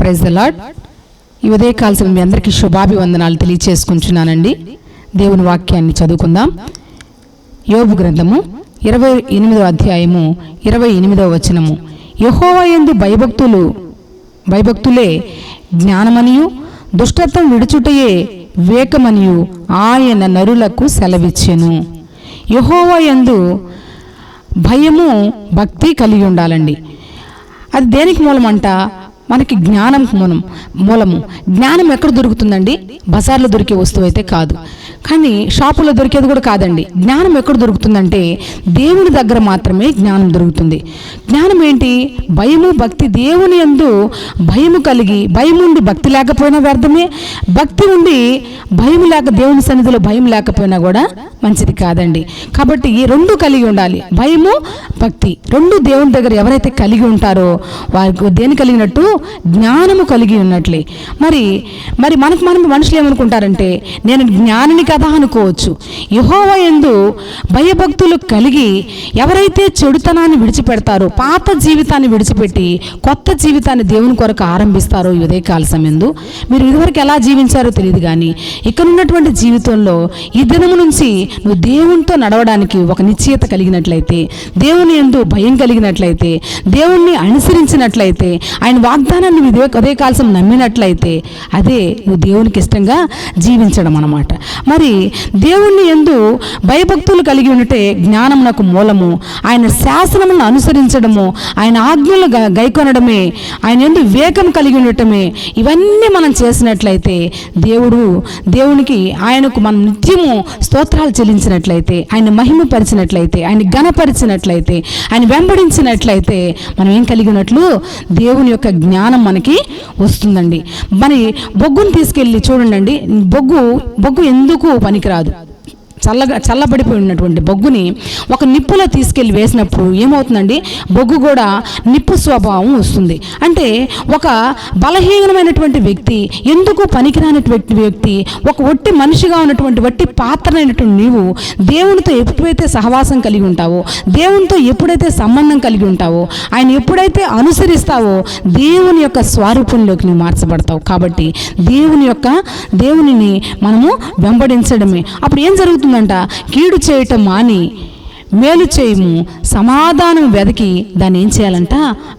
Praise the lord ఈ ఉదయకాల్సిన మీ అందరికీ శుభాభివందనాలు తెలియచేసుకుంటున్నానండి. దేవుని వాక్యాన్ని చదువుకుందాం. యోబు గ్రంథము ఇరవై ఎనిమిదో అధ్యాయము ఇరవై ఎనిమిదో వచనము. యహోవయందు భయభక్తులు భయభక్తులే జ్ఞానమనియు దుష్టత్వం విడుచుటయే వివేకమనియు ఆయన నరులకు సెలవిచ్చెను. యహోవయందు భయము భక్తి కలిగి ఉండాలండి. అది దేనికి మూలమంట? మనకి జ్ఞానం మూలం మూలము. జ్ఞానం ఎక్కడ దొరుకుతుందండి? బజార్లో దొరికే వస్తువు అయితే కాదు. కానీ షాపులో దొరికేది కూడా కాదండి. జ్ఞానం ఎక్కడ దొరుకుతుందంటే దేవుని దగ్గర మాత్రమే జ్ఞానం దొరుకుతుంది. జ్ఞానం ఏంటి? భయము భక్తి దేవుని యందు భయము కలిగి భయం ఉండి భక్తి లేకపోయినా వ్యర్థమే. భక్తి ఉండి భయం లేక దేవుని సన్నిధిలో భయం లేకపోయినా కూడా మంచిది కాదండి. కాబట్టి ఈ రెండు కలిగి ఉండాలి. భయము భక్తి. రెండు దేవుని దగ్గర ఎవరైతే కలిగి ఉంటారో వారికి దేని కలిగినట్టు? జ్ఞానము కలిగి ఉన్నట్లే. మరి మరి మనకు మనం మనుషులు ఏమనుకుంటారంటే నేను జ్ఞానిని కదా అనుకోవచ్చు. యహోవ ఎందు భయభక్తులు కలిగి ఎవరైతే చెడుతనాన్ని విడిచిపెడతారో పాత జీవితాన్ని విడిచిపెట్టి కొత్త జీవితాన్ని దేవుని కొరకు ఆరంభిస్తారో ఈ ఉదయకాల సమయందు మీరు ఇదివరకు ఎలా జీవించారో తెలియదు కానీ ఇక్కడ ఉన్నటువంటి జీవితంలో ఈ దినము నుంచి నువ్వు దేవునితో నడవడానికి ఒక నిశ్చయత కలిగినట్లయితే దేవుని ఎందు భయం కలిగినట్లయితే దేవుణ్ణి అనుసరించినట్లయితే ఆయన వాగ్దానాన్ని ఇదే అదే కాల్సం నమ్మినట్లయితే అదే నువ్వు దేవునికి ఇష్టంగా జీవించడం అన్నమాట. మరి దేవుణ్ణి ఎందు భయభక్తులు కలిగి ఉంటే జ్ఞానమునకు మూలము. ఆయన శాసనమును అనుసరించడము ఆయన ఆజ్ఞలు గైకొనడమే ఆయన ఎందు వివేకం కలిగి ఉండటమే. ఇవన్నీ మనం చేసినట్లయితే దేవుడు దేవునికి ఆయనకు మనం నిత్యము స్తోత్రాలు చెల్లించినట్లయితే ఆయన మహిమపరిచినట్లయితే ఆయన ఘనపరిచినట్లయితే ఆయన వెంబడించినట్లయితే మనం ఏం కలిగి ఉన్నట్లు దేవుని యొక్క జ్ఞానం మనకి వస్తుందండి. మరి బొగ్గును తీసుకెళ్ళి చూడండి బొగ్గు బొగ్గు ఎందుకు పనికిరాదు చల్లగా చల్లబడిపోయి ఉన్నటువంటి బొగ్గుని ఒక నిప్పులో తీసుకెళ్ళి వేసినప్పుడు ఏమవుతుందండి? బొగ్గు కూడా నిప్పు స్వభావం వస్తుంది. అంటే ఒక బలహీనమైనటువంటి వ్యక్తి ఎందుకు పనికిరానటువంటి వ్యక్తి ఒక ఒట్టి మనిషిగా ఉన్నటువంటి వట్టి పాత్రనైనటువంటి నీవు దేవునితో ఎప్పుడైతే సహవాసం కలిగి ఉంటావో దేవునితో ఎప్పుడైతే సంబంధం కలిగి ఉంటావో ఆయన ఎప్పుడైతే అనుసరిస్తావో దేవుని యొక్క స్వరూపంలోకి నువ్వు మార్చబడతావు. కాబట్టి దేవుని యొక్క దేవునిని మనము వెంబడించడమే. అప్పుడు ఏం జరుగుతుందంట కీడు చేయటం మాని మేలు చేయము సమాధానం వెతికి దాన్ని ఏం చేయాలంట?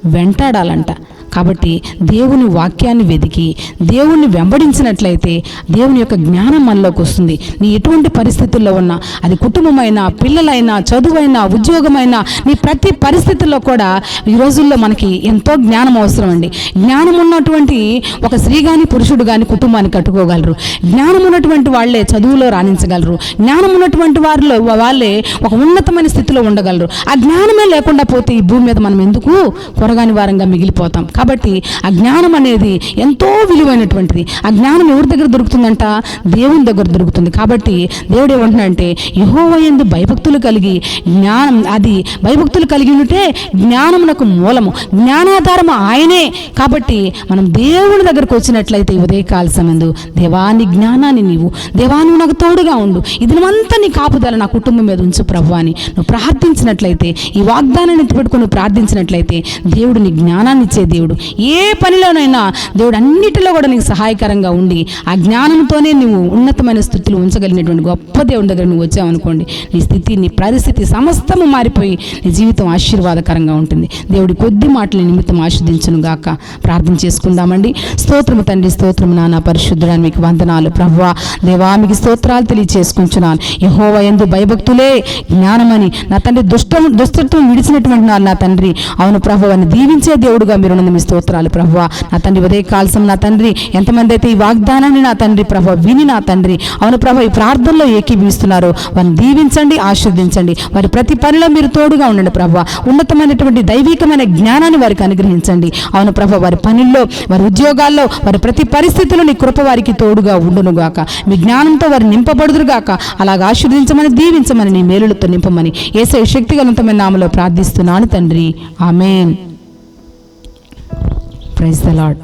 వెంటాడాలంట. కాబట్టి దేవుని వాక్యాన్ని వెతికి దేవుణ్ణి వెంబడించినట్లయితే దేవుని యొక్క జ్ఞానం మనలోకి వస్తుంది. నీ ఎటువంటి పరిస్థితుల్లో ఉన్నా అది కుటుంబమైనా పిల్లలైనా చదువైనా ఉద్యోగమైనా నీ ప్రతి పరిస్థితుల్లో కూడా ఈ రోజుల్లో మనకి ఎంతో జ్ఞానం అవసరం అండి జ్ఞానం ఉన్నటువంటి ఒక స్త్రీ కానీ పురుషుడు కానీ కుటుంబాన్ని కట్టుకోగలరు. జ్ఞానం ఉన్నటువంటి వాళ్ళే చదువులో రాణించగలరు. జ్ఞానం ఉన్నటువంటి వారిలో వాళ్ళే ఒక ఉన్నతమైన స్థితిలో ఉండగలరు. ఆ జ్ఞానమే లేకుండా పోతే ఈ భూమి మీద మనం ఎందుకు కొరగాని వారంగా మిగిలిపోతాం? కాబట్టి ఆ జ్ఞానం అనేది ఎంతో విలువైనటువంటిది. ఆ జ్ఞానం ఎవరి దగ్గర దొరుకుతుందంట? దేవుని దగ్గర దొరుకుతుంది. కాబట్టి దేవుడు ఏమంటున్నాడంటే యహోవయందు భయభక్తులు కలిగి జ్ఞానం అది భయభక్తులు కలిగి ఉంటే జ్ఞానమునకు మూలము. జ్ఞానాధారము ఆయనే. కాబట్టి మనం దేవుని దగ్గరకు వచ్చినట్లయితే ఈ ఉదయకాల సమయందు దేవాని జ్ఞానాన్ని నీవు దేవాను నాకు తోడుగా ఉండు. ఇదినంతా నీ కాపుదల నా కుటుంబం మీద ఉంచు ప్రభు అని నువ్వు ప్రార్థించినట్లయితే ఈ వాగ్దానాన్ని ఎత్తుపెట్టుకుని ప్రార్థించినట్లయితే దేవుడు నీ జ్ఞానాన్ని ఇచ్చే దేవుడు ఏ పనిలోనైనా దేవుడు అన్నిటిలో కూడా నీకు సహాయకరంగా ఉండి ఆ జ్ఞానంతోనే నువ్వు ఉన్నతమైన స్థితిలో ఉంచగలిగినటువంటి గొప్ప దేవుని దగ్గర నువ్వు వచ్చావనుకోండి నీ స్థితి నీ పరిస్థితి సమస్తము మారిపోయి నీ జీవితం ఆశీర్వాదకరంగా ఉంటుంది. దేవుడి కొద్ది మాటల నిమిత్తం ఆస్వాదించును గాక. ప్రార్థన చేసుకుందామండి. స్తోత్రము తండ్రి స్తోత్రము నాన్న పరిశుద్ధుడానికి మీకు వందనాలు. ప్రభా దేవా మీకు స్తోత్రాలు తెలియచేసుకుంటున్నాను. యహోవ ఎందు భయభక్తులే జ్ఞానమని నా తండ్రి దుష్టం దుష్టత్వం విడిచినటువంటి నా తండ్రి. అవును ప్రభువాన్ని దీవించే దేవుడుగా మీరు ఉన్నది స్తోత్రాలు ప్రభు నా తండ్రి ఉదయ కాల్సం నా తండ్రి ఎంతమంది అయితే ఈ వాగ్దానాన్ని నా తండ్రి ప్రభు విని నా తండ్రి. అవును ప్రభు ఈ ప్రార్థనలో ఏకీభవిస్తున్నారో. వారిని దీవించండి ఆశీర్దించండి వారి ప్రతి పనిలో మీరు తోడుగా ఉండండి ప్రభు ఉన్నతమైనటువంటి దైవికమైన జ్ఞానాన్ని వారికి అనుగ్రహించండి. అవును ప్రభు వారి పనుల్లో వారి ఉద్యోగాల్లో వారి ప్రతి పరిస్థితిలో నీ కృప వారికి తోడుగా ఉండును గాక. మీ జ్ఞానంతో వారు నింపబడుదురు గాక. అలాగ ఆశీర్దించమని దీవించమని నీ మేలులతో నింపమని. ఏసే శక్తిగలంతమైన నామలో ప్రార్థిస్తున్నాను తండ్రి. ఆమెన్. Praise the lord